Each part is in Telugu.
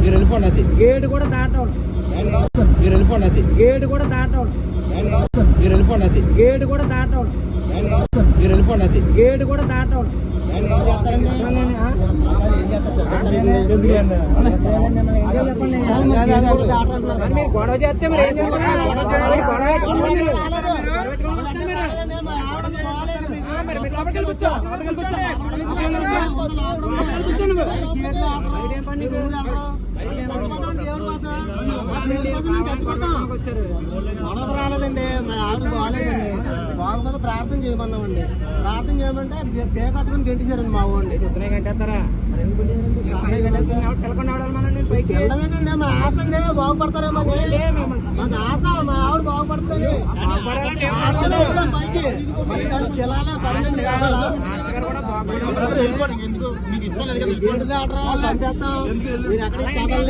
మీరు వెళ్ళిపోండి అది. గేటు కూడా దాటం మీరు వెళ్ళిపోండి అది. గేటు కూడా దాటం మీరు వెళ్ళిపోండి అది. గేటు కూడా దాటం మీరు వెళ్ళిపోండి అది. గేటు కూడా దాటం గొడవ చేస్తే మీరు కూర్చో. మనకు రాలేదండి మా ఆవిడ బాగాలేదండి బాగుందని ప్రార్థన చేయమన్నామండి ప్రార్థన చేయమంటే పే కట్టుకుని గెంటించారండి మా పైకి? వెళ్ళమేనండి మా ఆశ అండి బాగుపడతారేమో. మాకు ఆశ మా ఆవిడ బాగుపడుతుంది పైకి వెళ్ళాలా పర్మనెంట్ కావాలా చంపేస్తాం మీరు ఎక్కడికి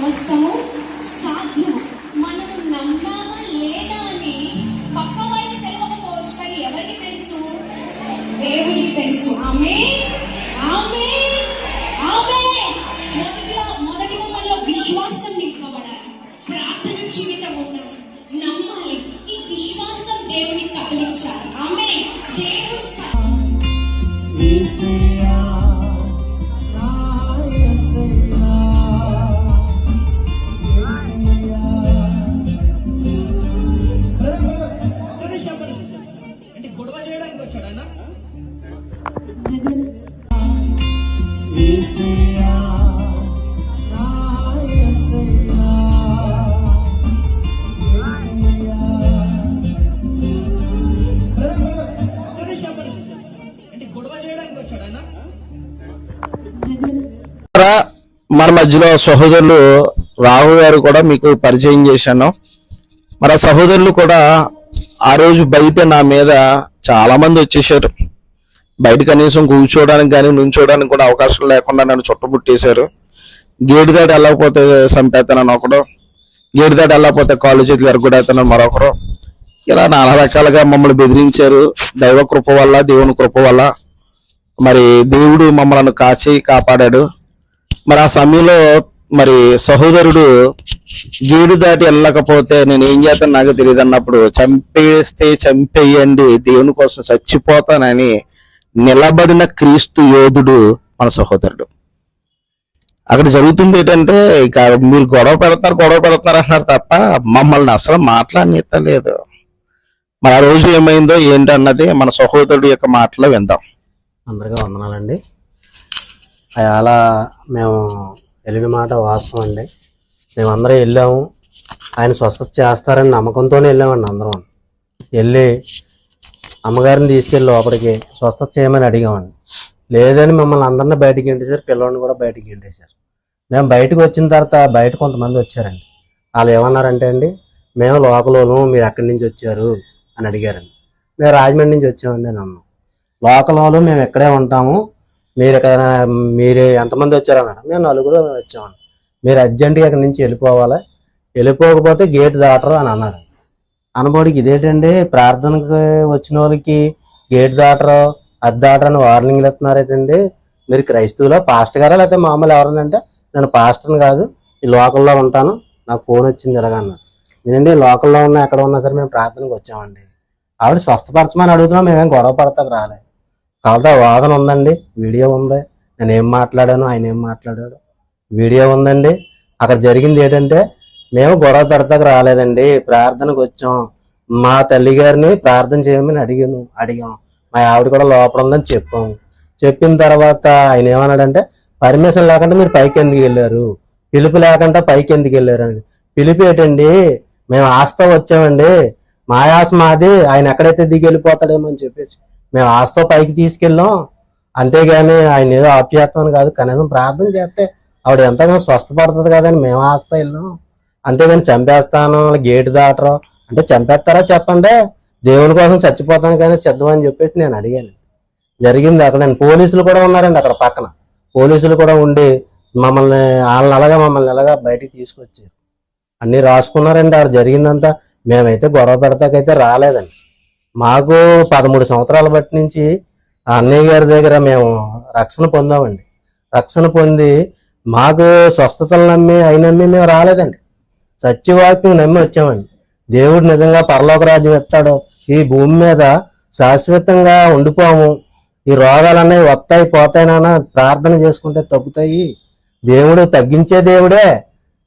సమస్తము సాధ్యం మనము నమ్మామా లేదా అని పక్క వారికి తెలియకపోవచ్చు కానీ ఎవరికి తెలుసు? దేవుడికి తెలుసు. ఆమె ఆమె ఆమె మొదటిలో మొదటిగా మనలో విశ్వాసం నింపబడాలి. ప్రార్థన జీవితం ఉండాలి నమ్మాలి. ఈ విశ్వాసం దేవుని కదిలించాలి. మన మధ్యలో సహోదరులు రాహు గారు కూడా మీకు పరిచయం చేశాను. మరి ఆ సహోదరులు కూడా ఆ రోజు బయట నా మీద చాలా మంది వచ్చేసారు బయట కనీసం కూర్చోవడానికి కానీ నుంచోడానికి కూడా అవకాశం లేకుండా నన్ను చుట్టముట్టేశారు గేటు దాటి వెళ్ళకపోతే చంపేస్తానని ఒకడు గేటు దాటి వెళ్ళకపోతే కాళ్ళు చేతులు ఎరగొడేస్తానని మరొకరు. ఇలా నానా రకాలుగా మమ్మల్ని బెదిరించారు. దైవ కృప వల్ల దేవుని కృప వల్ల. మరి దేవుడు మమ్మల్ని కాచి కాపాడాడు. మరి ఆ సమయంలో మరి సహోదరుడు గేడు దాటి వెళ్ళకపోతే నేను ఏం చేస్తాను? నాకు తెలియదు అన్నప్పుడు చంపేస్తే చంపేయండి దేవుని కోసం చచ్చిపోతానని నిలబడిన క్రీస్తు యోధుడు మన సహోదరుడు. అక్కడ జరుగుతుంది ఏంటంటే ఇక మీరు గొడవ పెడతారు గొడవ పెడతారు అంటున్నారు తప్ప మమ్మల్ని అసలు మాట్లాడనిత్తలేదు మరి ఆ రోజు ఏమైందో ఏంటన్నది మన సహోదరుడు యొక్క మాటలో విందాం. అందరికీ వందనాలండి. అలా మేము వెళ్ళిన మాట వాస్తవం అండి. మేమందరం వెళ్ళాము. ఆయన స్వస్థత చేస్తారని నమ్మకంతోనే వెళ్ళామండి అందరం. వెళ్ళి అమ్మగారిని తీసుకెళ్ళి లోపలికి స్వస్థత చేయమని అడిగామండి. లేదని మమ్మల్ని అందరిని బయటికి గెంటేశారు పిల్లల్ని కూడా బయటికి గెంటేశారు. మేము బయటకు వచ్చిన తర్వాత బయట కొంతమంది వచ్చారండి. వాళ్ళు ఏమన్నారంటే అండి మేము లోకలోను మీరు ఎక్కడి నుంచి వచ్చారు అని అడిగారండి. మేము రాజమండ్రి నుంచి వచ్చామండి అని అన్నాం. లోకల్ మేము ఇక్కడే ఉంటాము. మీరు ఇక్కడ మీరు ఎంతమంది వచ్చారన్నాడు మేము నలుగురు వచ్చామండి. మీరు అర్జెంటుగా అక్కడి నుంచి వెళ్ళిపోవాలి. వెళ్ళిపోకపోతే గేట్ దాటరు అని అన్నాడు. అనబోడికి ఇదేంటండి? ప్రార్థనకి వచ్చిన వాళ్ళకి గేట్ దాటరు అది దాటరని వార్నింగ్లు ఇస్తున్నారేటండి? మీరు క్రైస్తవులో పాస్టర్ గారా? లేకపోతే మామూలు ఎవరనంటే నేను పాస్టర్ని కాదు ఈ లోకల్లో ఉంటాను నాకు ఫోన్ వచ్చింది ఇలాగన్నాడు నేనండి లోకల్లో ఉన్నా ఎక్కడ ఉన్నా సరే మేము ప్రార్థనకు వచ్చామండి. ఆవిడ స్వస్థపరచమని అడుగుతున్నాం మేమేం గొడవ పడతాకు రాలేదు. కాదా వాదన ఉందండి? వీడియో ఉంది. నేను ఏం మాట్లాడాను? ఆయన ఏం మాట్లాడాడు? వీడియో ఉందండి. అక్కడ జరిగింది ఏంటంటే మేము గొడవ పెడతాకు రాలేదండి. ప్రార్థనకు వచ్చాం. మా తల్లి గారిని ప్రార్థన చేయమని అడిగాను. అడిగాం. మా ఆవిడ కూడా లోపల ఉందని చెప్పాం. చెప్పిన తర్వాత ఆయన ఏమన్నాడంటే పర్మిషన్ లేకుండా మీరు పైకి ఎందుకు వెళ్ళారు? పిలుపు లేకుండా పైకి ఎందుకు వెళ్ళారండి పిలుపు ఏంటండి? మేము ఆస్తా వచ్చామండి. మా ఆశ మాది ఆయన ఎక్కడైతే దిగి వెళ్ళిపోతాడేమో అని చెప్పేసి మేము ఆస్తో పైకి తీసుకెళ్ళాం. అంతేగాని ఆయన ఏదో ఆప్ చేస్తామని కాదు కనీసం ప్రార్థన చేస్తే ఆవిడ ఎంతగానో స్వస్థపడుతుంది కదని మేము ఆస్తా వెళ్ళాం. అంతేగాని చంపేస్తాను గేటు దాటరు. అంటే చంపేస్తారా చెప్పండి? దేవుని కోసం చచ్చిపోతాను కానీ సిద్ధమని చెప్పేసి నేను అడిగాను. జరిగింది అక్కడ. పోలీసులు కూడా ఉన్నారండి అక్కడ పక్కన. పోలీసులు కూడా ఉండి మమ్మల్ని వాళ్ళని అలాగా మమ్మల్ని అలాగా బయటికి తీసుకొచ్చారు. అన్ని రాసుకున్నారండి. ఆడ జరిగిందంతా మేమైతే గొడవ పెడతాకైతే రాలేదండి. మాకు పదమూడు సంవత్సరాల బట్టి నుంచి ఆ అన్నయ్య గారి దగ్గర మేము రక్షణ పొందామండి. రక్షణ పొంది మాకు స్వస్థతలు నమ్మి అవి నమ్మి మేము రాలేదండి. సత్యవాక్యం నమ్మి వచ్చామండి. దేవుడు నిజంగా పరలోక రాజ్యం ఇస్తాడు ఈ భూమి మీద శాశ్వతంగా ఉండిపోము. ఈ రోగాలన్నీ వస్తాయి పోతాయినా ప్రార్థన చేసుకుంటే తగ్గుతాయి. దేవుడు తగ్గించే దేవుడే.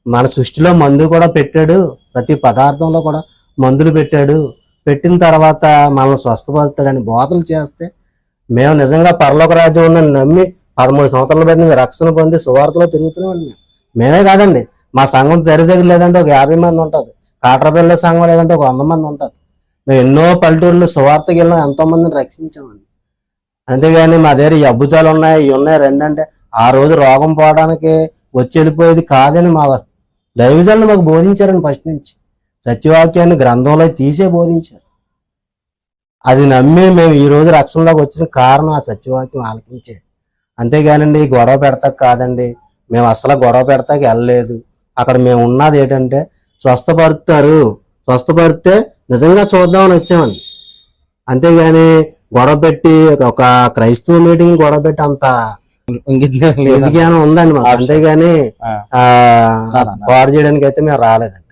మన సృష్టిలో మందు కూడా పెట్టాడు ప్రతి పదార్థంలో కూడా మందులు పెట్టాడు. పెట్టిన తర్వాత మనల్ని స్వస్థపరుస్తాడని బోధలు చేస్తే మేము నిజంగా పరలోక రాజ్యం ఉందని నమ్మి పదమూడు సంవత్సరాలు బట్టి మేము రక్షణ పొంది సువార్తలో తిరుగుతున్నాం మేమే కాదండి మా సంఘం తెరి దగ్గర లేదంటే ఒక యాభై మంది ఉంటుంది. కాట్రపల్లి సంఘం లేదంటే ఒక వంద మంది ఉంటుంది. మేము ఎన్నో పల్లెటూర్లు సువార్తకి వెళ్ళాం ఎంతో మందిని రక్షించామండి. అంతేగాని మా దగ్గర ఈ అద్భుతాలు ఉన్నాయి ఇవి ఉన్నాయి రెండంటే ఆ రోజు రోగం పోవడానికి వచ్చి వెళ్ళిపోయేది కాదని మా దైవజనులు మాకు బోధించారండి ఫస్ట్ నుంచి. సత్యవాక్యాన్ని గ్రంథంలో తీసే బోధించారు. అది నమ్మి మేము ఈ రోజు రక్షణలోకి వచ్చిన కారణం ఆ సత్యవాక్యం ఆలకించే. అంతేగానండి గొడవ పెడతాక కాదండి. మేము అసలు గొడవ పెడతాక వెళ్ళలేదు. అక్కడ మేము ఉన్నది ఏంటంటే స్వస్థపడుతారు స్వస్థపడితే నిజంగా చూద్దామని వచ్చామండి. అంతేగాని గొడవ పెట్టి ఒక క్రైస్తవ మీటింగ్ గొడవ పెట్టి అంత ఇంకేం ఉందండి మాకు. అంతేగాని పాడు చేయడానికి అయితే మేము రాలేదండి.